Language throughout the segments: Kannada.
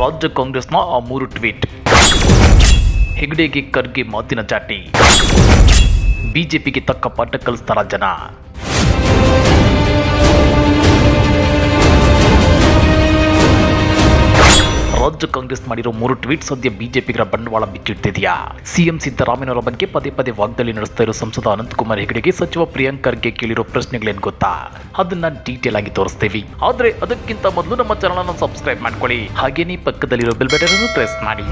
ರಾಜ್ಯ ಕಾಂಗ್ರೆಸ್ನ ಆ ಮೂರು ಟ್ವೀಟ್. ಹೆಗ್ಡೆಗೆ ಖರ್ಗೆ ಮಾತಿನ ಚಾಟಿ ಬಿಜೆಪಿಗೆ ತಕ್ಕ ಪಾಠ ಕಲಿಸ್ತಾರ ಜನ. ರಾಜ್ಯ ಕಾಂಗ್ರೆಸ್ ಮಾಡಿರೋ ಮೂರು ಟ್ವೀಟ್ ಸದ್ಯ ಬಿಜೆಪಿಗರ ಬಂಡವಾಳ ಬಿಚ್ಚಿಡ್ತಿದೆಯಾ ಸಿಎಂ ಸಿದ್ದರಾಮಯ್ಯನವರ ಬಗ್ಗೆ ಪದೇ ಪದೇ ವಾಗ್ದಾಳಿ ನಡೆಸ್ತಾ ಇರೋ ಸಂಸದ ಅನಂತಕುಮಾರ್ ಹೆಗಡೆಗೆ ಸಚಿವ ಪ್ರಿಯಾಂಕ್ ಖರ್ಗೆ ಕೇಳಿರೋ ಪ್ರಶ್ನೆಗಳೇನು ಗೊತ್ತಾ? ಅದನ್ನ ಡೀಟೇಲ್ ಆಗಿ ತೋರಿಸ್ತೀವಿ. ಆದ್ರೆ ಅದಕ್ಕಿಂತ ಮೊದಲು ನಮ್ಮ ಚಾನಲ್ ಸಬ್ಸ್ಕ್ರೈಬ್ ಮಾಡ್ಕೊಳ್ಳಿ. ಹಾಗೇನೇ ಪಕ್ಕದಲ್ಲಿರೋ ಬೆಲ್ ಬಟನ್ ಅನ್ನು ಪ್ರೆಸ್ ಮಾಡಿ.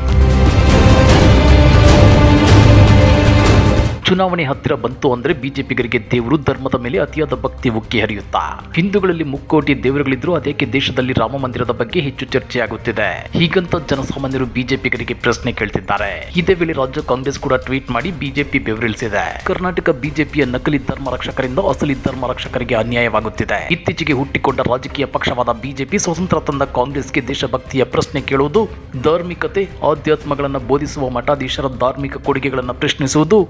ಚುನಾವಣೆ ಹತ್ತಿರ ಬಂತು ಅಂದ್ರೆ ಬಿಜೆಪಿಗರಿಗೆ ದೇವರು ಧರ್ಮದ ಮೇಲೆ ಅತಿಯಾದ ಭಕ್ತಿ ಉಕ್ಕಿ ಹರಿಯುತ್ತಾ? ಹಿಂದೂಗಳಲ್ಲಿ ಮುಕ್ಕೋಟಿ ದೇವರುಗಳಿದ್ರು, ಅದೇಕೆ ದೇಶದಲ್ಲಿ ರಾಮ ಮಂದಿರದ ಬಗ್ಗೆ ಹೆಚ್ಚು ಚರ್ಚೆಯಾಗುತ್ತಿದೆ ಹೀಗಂತ ಜನಸಾಮಾನ್ಯರು ಬಿಜೆಪಿಗರಿಗೆ ಪ್ರಶ್ನೆ ಕೇಳ್ತಿದ್ದಾರೆ. ಇದೇ ವೇಳೆ ರಾಜ್ಯ ಕಾಂಗ್ರೆಸ್ ಕೂಡ ಟ್ವೀಟ್ ಮಾಡಿ ಬಿಜೆಪಿ ಬೆವರಿಳಿಸಿದೆ. ಕರ್ನಾಟಕ ಬಿಜೆಪಿಯ ನಕಲಿ ಧರ್ಮ ರಕ್ಷಕರಿಂದ ಅಸಲಿ ಧರ್ಮ ರಕ್ಷಕರಿಗೆ ಅನ್ಯಾಯವಾಗುತ್ತಿದೆ. ಇತ್ತೀಚೆಗೆ ಹುಟ್ಟಿಕೊಂಡ ರಾಜಕೀಯ ಪಕ್ಷವಾದ ಬಿಜೆಪಿ ಸ್ವತಂತ್ರ ತಂದ ಕಾಂಗ್ರೆಸ್ಗೆ ದೇಶಭಕ್ತಿಯ ಪ್ರಶ್ನೆ ಕೇಳುವುದು, ಧಾರ್ಮಿಕತೆ, ಆಧ್ಯಾತ್ಮಗಳನ್ನು ಬೋಧಿಸುವ ಮಠಾಧೀಶರ ಧಾರ್ಮಿಕ ಕೊಡುಗೆಗಳನ್ನು ಪ್ರಶ್ನಿಸುವುದು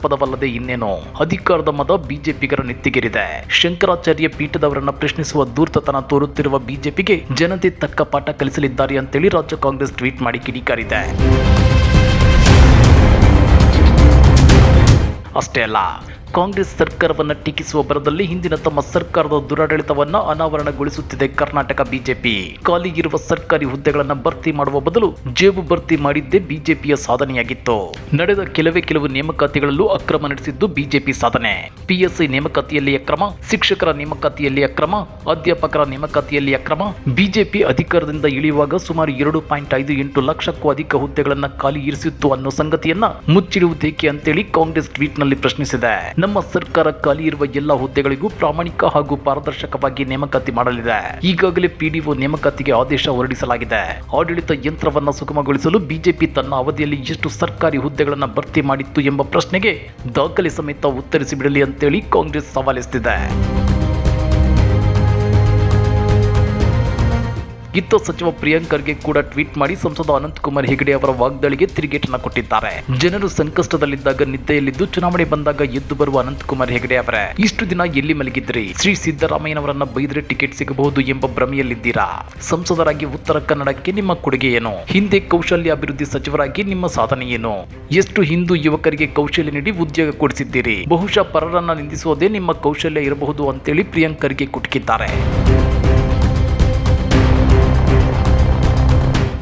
ಹಾಸ್ಯಾಸ್ಪದವಲ್ಲದೆ ಇನ್ನೇನು? ಅಧಿಕಾರದ ಮದ ಬಿಜೆಪಿಗರ ನೆತ್ತಿಗೇರಿದೆ. ಶಂಕರಾಚಾರ್ಯ ಪೀಠದವರನ್ನ ಪ್ರಶ್ನಿಸುವ ದೂರ್ತತನ ತೋರುತ್ತಿರುವ ಬಿಜೆಪಿಗೆ ಜನತೆ ತಕ್ಕ ಪಾಠ ಕಲಿಸಲಿದ್ದಾರೆ ಅಂತೇಳಿ ರಾಜ್ಯ ಕಾಂಗ್ರೆಸ್ ಟ್ವೀಟ್ ಮಾಡಿ ಕಿಡಿಕಾರಿದೆ. ಅಷ್ಟೇ ಅಲ್ಲ ಕಾಂಗ್ರೆಸ್ ಸರ್ಕಾರವನ್ನು ಟೀಕಿಸುವ ಬರದಲ್ಲಿ ಹಿಂದಿನ ತಮ್ಮ ಸರ್ಕಾರದ ದುರಾಡಳಿತವನ್ನು ಅನಾವರಣಗೊಳಿಸುತ್ತಿದೆ ಕರ್ನಾಟಕ ಬಿಜೆಪಿ. ಖಾಲಿ ಇರುವ ಸರ್ಕಾರಿ ಹುದ್ದೆಗಳನ್ನು ಭರ್ತಿ ಮಾಡುವ ಬದಲು ಜೇಬು ಭರ್ತಿ ಮಾಡಿದ್ದೇ ಬಿಜೆಪಿಯ ಸಾಧನೆಯಾಗಿತ್ತು. ನಡೆದ ಕೆಲವೇ ಕೆಲವು ನೇಮಕಾತಿಗಳಲ್ಲೂ ಅಕ್ರಮ ನಡೆಸಿದ್ದು ಬಿಜೆಪಿ ಸಾಧನೆ. ಪಿಎಸ್ಐ ನೇಮಕಾತಿಯಲ್ಲಿ ಅಕ್ರಮ ಶಿಕ್ಷಕರ ನೇಮಕಾತಿಯಲ್ಲಿ ಅಕ್ರಮ ಅಧ್ಯಾಪಕರ ನೇಮಕಾತಿಯಲ್ಲಿ ಅಕ್ರಮ ಬಿಜೆಪಿ ಅಧಿಕಾರದಿಂದ ಇಳಿಯುವಾಗ ಸುಮಾರು ಎರಡು ಪಾಯಿಂಟ್ ಐದು ಎಂಟು ಲಕ್ಷಕ್ಕೂ ಅಧಿಕ ಹುದ್ದೆಗಳನ್ನು ಖಾಲಿ ಇರಿಸಿತ್ತು ಅನ್ನೋ ಸಂಗತಿಯನ್ನ ಮುಚ್ಚಿಡುವುದೇಕೆ ಅಂತೇಳಿ ಕಾಂಗ್ರೆಸ್ ಟ್ವೀಟ್ನಲ್ಲಿ ಪ್ರಶ್ನಿಸಿದೆ. ನಮ್ಮ ಸರ್ಕಾರ ಖಾಲಿ ಇರುವ ಎಲ್ಲ ಹುದ್ದೆಗಳಿಗೂ ಪ್ರಾಮಾಣಿಕ ಹಾಗೂ ಪಾರದರ್ಶಕವಾಗಿ ನೇಮಕಾತಿ ಮಾಡಲಿದೆ. ಈಗಾಗಲೇ ಪಿಡಿಒ ನೇಮಕಾತಿಗೆ ಆದೇಶ ಹೊರಡಿಸಲಾಗಿದೆ. ಆಡಳಿತ ಯಂತ್ರವನ್ನ ಸುಗಮಗೊಳಿಸಲು ಬಿಜೆಪಿ ತನ್ನ ಅವಧಿಯಲ್ಲಿ ಎಷ್ಟು ಸರ್ಕಾರಿ ಹುದ್ದೆಗಳನ್ನು ಭರ್ತಿ ಮಾಡಿತ್ತು ಎಂಬ ಪ್ರಶ್ನೆಗೆ ದಾಖಲೆ ಸಮೇತ ಉತ್ತರಿಸಿ ಬಿಡಲಿ ಅಂತೇಳಿ ಕಾಂಗ್ರೆಸ್ ಸವಾಲೆಸೆದಿದೆ. ಇತ್ತ ಸಚಿವ ಪ್ರಿಯಾಂಕರ್ಗೆ ಕೂಡ ಟ್ವೀಟ್ ಮಾಡಿ ಸಂಸದ ಅನಂತಕುಮಾರ್ ಹೆಗಡೆ ಅವರ ವಾಗ್ದಾಳಿಗೆ ತಿರುಗೇಟನ್ನ ಕೊಟ್ಟಿದ್ದಾರೆ. ಜನರು ಸಂಕಷ್ಟದಲ್ಲಿದ್ದಾಗ ನಿದ್ದೆಯಲ್ಲಿದ್ದು ಚುನಾವಣೆ ಬಂದಾಗ ಎದ್ದು ಬರುವ ಅನಂತಕುಮಾರ್ ಹೆಗಡೆ ಅವರೇ, ಇಷ್ಟು ದಿನ ಎಲ್ಲಿ ಮಲಗಿದ್ರಿ? ಶ್ರೀ ಸಿದ್ದರಾಮಯ್ಯನವರನ್ನ ಬೈದ್ರೆ ಟಿಕೆಟ್ ಸಿಗಬಹುದು ಎಂಬ ಭ್ರಮೆಯಲ್ಲಿದ್ದೀರಾ? ಸಂಸದರಾಗಿ ಉತ್ತರ ಕನ್ನಡಕ್ಕೆ ನಿಮ್ಮ ಕೊಡುಗೆ ಏನು? ಹಿಂದೆ ಕೌಶಲ್ಯ ಅಭಿವೃದ್ಧಿ ಸಚಿವರಾಗಿ ನಿಮ್ಮ ಸಾಧನೆ ಏನು? ಎಷ್ಟು ಹಿಂದೂ ಯುವಕರಿಗೆ ಕೌಶಲ್ಯ ನೀಡಿ ಉದ್ಯೋಗ ಕೊಡಿಸಿದ್ದೀರಿ? ಬಹುಶಃ ಪರರನ್ನ ನಿಂದಿಸುವುದೇ ನಿಮ್ಮ ಕೌಶಲ್ಯ ಇರಬಹುದು ಅಂತೇಳಿ ಪ್ರಿಯಾಂಕ್ ಖರ್ಗೆ ಕುಟುಕಿದ್ದಾರೆ.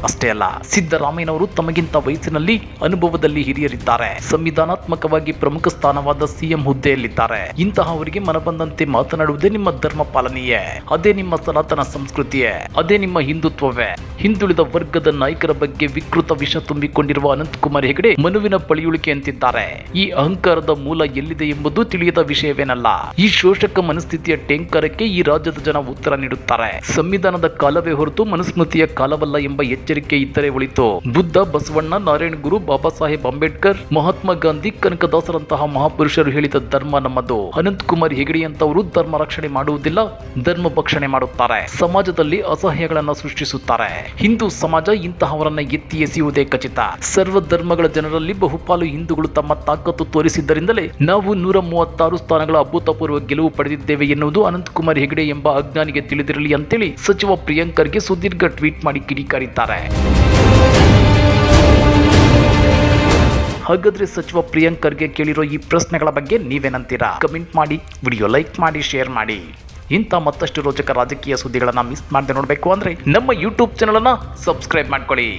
ಅಷ್ಟೇ ಅಲ್ಲ, ಸಿದ್ದರಾಮಯ್ಯನವರು ತಮಗಿಂತ ವಯಸ್ಸಿನಲ್ಲಿ ಅನುಭವದಲ್ಲಿ ಹಿರಿಯರಿದ್ದಾರೆ. ಸಂವಿಧಾನಾತ್ಮಕವಾಗಿ ಪ್ರಮುಖ ಸ್ಥಾನವಾದ ಸಿಎಂ ಹುದ್ದೆಯಲ್ಲಿದ್ದಾರೆ. ಇಂತಹವರಿಗೆ ಮನಬಂದಂತೆ ಮಾತನಾಡುವುದೇ ನಿಮ್ಮ ಧರ್ಮ ಪಾಲನೆಯೇ. ಅದೇ ನಿಮ್ಮ ಸನಾತನ ಸಂಸ್ಕೃತಿಯೇ. ಅದೇ ನಿಮ್ಮ ಹಿಂದುತ್ವವೇ. ಹಿಂದುಳಿದ ವರ್ಗದ ನಾಯಕರ ಬಗ್ಗೆ ವಿಕೃತ ವಿಷ ತುಂಬಿಕೊಂಡಿರುವ ಅನಂತಕುಮಾರ್ ಹೆಗಡೆ ಮನುವಿನ ಪಳಿಯುಳಿಕೆ ಅಂತಿದ್ದಾರೆ. ಈ ಅಹಂಕಾರದ ಮೂಲ ಎಲ್ಲಿದೆ ಎಂಬುದು ತಿಳಿಯದ ವಿಷಯವೇನಲ್ಲ. ಈ ಶೋಷಕ ಮನಸ್ಥಿತಿಯ ಟೆಂಕರಕ್ಕೆ ಈ ರಾಜ್ಯದ ಜನ ಉತ್ತರ ನೀಡುತ್ತಾರೆ. ಸಂವಿಧಾನದ ಕಾಲವೇ ಹೊರತು ಮನುಸ್ಮೃತಿಯ ಕಾಲವಲ್ಲ ಎಂಬ ಇದ್ದರೆ ಉಳಿತು ಬುದ್ಧ, ಬಸವಣ್ಣ, ನಾರಾಯಣ ಗುರು, ಬಾಬಾ ಸಾಹೇಬ್ ಅಂಬೇಡ್ಕರ್, ಮಹಾತ್ಮ ಗಾಂಧಿ, ಕನಕದಾಸರಂತಹ ಮಹಾಪುರುಷರು ಹೇಳಿದ ಧರ್ಮ ನಮ್ಮದು. ಅನಂತಕುಮಾರ್ ಹೆಗಡೆಯಂತವರು ಧರ್ಮ ರಕ್ಷಣೆ ಮಾಡುವುದಿಲ್ಲ, ಧರ್ಮ ಭಕ್ಷಣೆ ಮಾಡುತ್ತಾರೆ. ಸಮಾಜದಲ್ಲಿ ಅಸಹ್ಯಗಳನ್ನು ಸೃಷ್ಟಿಸುತ್ತಾರೆ. ಹಿಂದೂ ಸಮಾಜ ಇಂತಹವರನ್ನ ಎತ್ತಿ ಎಸೆಯುವುದೇ ಖಚಿತ. ಸರ್ವ ಧರ್ಮಗಳ ಜನರಲ್ಲಿ ಬಹುಪಾಲು ಹಿಂದೂಗಳು ತಮ್ಮ ತಾಕತ್ತು ತೋರಿಸಿದ್ದರಿಂದಲೇ ನಾವು ನೂರ ಮೂವತ್ತಾರು ಸ್ಥಾನಗಳ ಅಭೂತಪೂರ್ವ ಗೆಲುವು ಪಡೆದಿದ್ದೇವೆ ಎನ್ನುವುದು ಅನಂತಕುಮಾರ್ ಹೆಗಡೆ ಎಂಬ ಅಜ್ಞಾನಿಗೆ ತಿಳಿದಿರಲಿ ಅಂತೇಳಿ ಸಚಿವ ಪ್ರಿಯಾಂಕರ್ಗೆ ಸುದೀರ್ಘ ಟ್ವೀಟ್ ಮಾಡಿ ಕಿಡಿಕಾರಿದ್ದಾರೆ. ಹಾಗಾದ್ರೆ ಸಚಿವ ಪ್ರಿಯಾಂಕ್ ಖರ್ಗೆ ಕೇಳಿರೋ ಈ ಪ್ರಶ್ನೆಗಳ ಬಗ್ಗೆ ನೀವೇನಂತೀರಾ? ಕಮೆಂಟ್ ಮಾಡಿ, ವಿಡಿಯೋ ಲೈಕ್ ಮಾಡಿ, ಶೇರ್ ಮಾಡಿ. ಇಂಥ ಮತ್ತಷ್ಟು ರೋಚಕ ರಾಜಕೀಯ ಸುದ್ದಿಗಳನ್ನ ಮಿಸ್ ಮಾಡದೆ ನೋಡಬೇಕು ಅಂದ್ರೆ ನಮ್ಮ ಯೂಟ್ಯೂಬ್ ಚಾನಲನ್ನು ಸಬ್ಸ್ಕ್ರೈಬ್ ಮಾಡ್ಕೊಳ್ಳಿ.